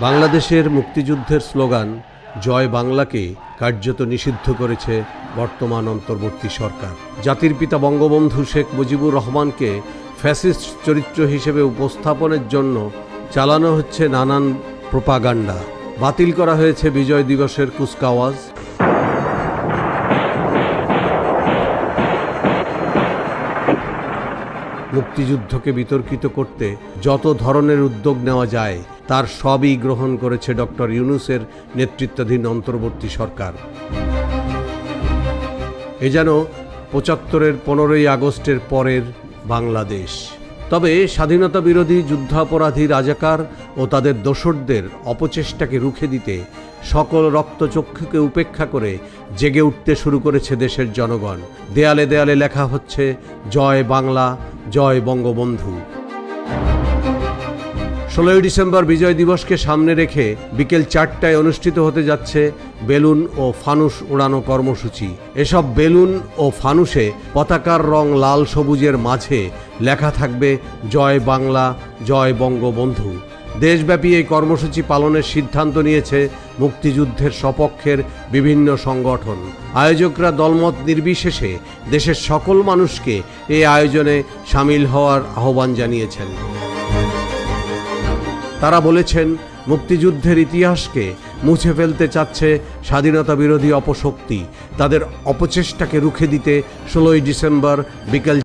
বাংলাদেশের মুক্তিযুদ্ধের স্লোগান, জয় বাংলাকে কার্যত নিষিদ্ধ করেছে বর্তমান অন্তর্বর্তী সরকার। জাতির পিতা বঙ্গবন্ধু শেখ মুজিবুর রহমানকে ফ্যাসিস্ট চরিত্র হিসেবে উপস্থাপনের জন্য চালানো হচ্ছে নানান প্রোপাগান্ডা। বাতিল করা হয়েছে বিজয় দিবসের কুচকাওয়াজ। মুক্তিযুদ্ধকে বিতর্কিত করতে যত ধরনের উদ্যোগ নেওয়া যায়, তার সবই গ্রহণ করেছে ডক্টর ইউনুসের নেতৃত্বাধীন অন্তর্বর্তী সরকার। এ যেন পঁচাত্তরের পনেরোই আগস্টের পরের বাংলাদেশ। তবে স্বাধীনতা বিরোধী যুদ্ধাপরাধী রাজাকার ও তাদের দোসরদের অপচেষ্টাকে রুখে দিতে সকল রক্তচক্ষুকে উপেক্ষা করে জেগে উঠতে শুরু করেছে দেশের জনগণ। দেয়ালে দেয়ালে লেখা হচ্ছে, জয় বাংলা জয় বঙ্গবন্ধু। ষোলোই ডিসেম্বর বিজয় দিবসকে সামনে রেখে বিকেল চারটায় অনুষ্ঠিত হতে যাচ্ছে বেলুন ও ফানুস উড়ানো কর্মসূচি। এসব বেলুন ও ফানুসে পতাকার রং লাল সবুজের মাঝে লেখা থাকবে, জয় বাংলা, জয় বঙ্গবন্ধু। দেশব্যাপী এই কর্মসূচি পালনের সিদ্ধান্ত নিয়েছে মুক্তিযুদ্ধের সপক্ষের বিভিন্ন সংগঠন। আয়োজকরা দলমত নির্বিশেষে দেশের সকল মানুষকে এই আয়োজনে সামিল হওয়ার আহ্বান জানিয়েছেন। তারা বলেছেন, মুক্তিযুদ্ধের ইতিহাসকে মুছে ফেলতে চাচ্ছে স্বাধীনতা বিরোধী অপশক্তি। তাদের অপচেষ্টাকে রুখে দিতে ষোলোই ডিসেম্বর বিকেল